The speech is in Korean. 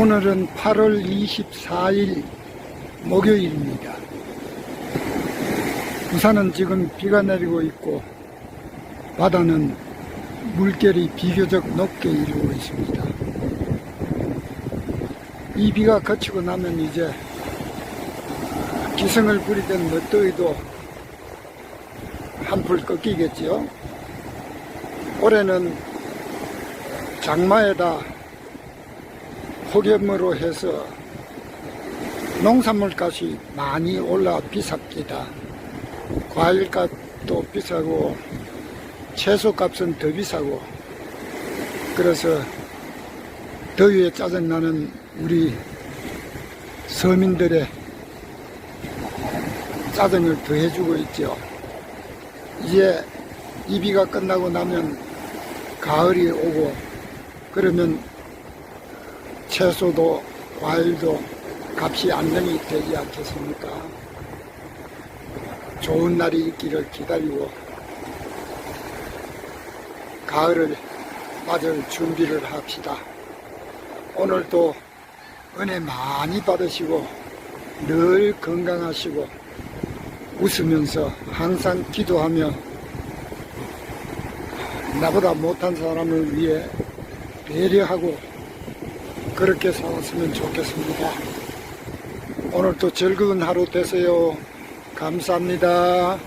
오늘은 8월 24일 목요일입니다. 부산은 지금 비가 내리고 있고 바다는 물결이 비교적 높게 이루고 있습니다. 이 비가 그치고 나면 이제 기승을 부리던 멋더위도 한풀 꺾이겠지요. 올해는 장마에다 폭염으로 해서 농산물 값이 많이 올라 비쌉니다. 과일 값도 비싸고 채소 값은 더 비싸고 그래서 더위에 짜증나는 우리 서민들의 짜증을 더해주고 있죠. 이제 이 비가 끝나고 나면 가을이 오고 그러면 채소도 과일도 값이 안정이 되지 않겠습니까? 좋은 날이 있기를 기다리고 가을을 맞을 준비를 합시다. 오늘도 은혜 많이 받으시고 늘 건강하시고 웃으면서 항상 기도하며 나보다 못한 사람을 위해 배려하고 그렇게 살았으면 좋겠습니다. 오늘도 즐거운 하루 되세요. 감사합니다.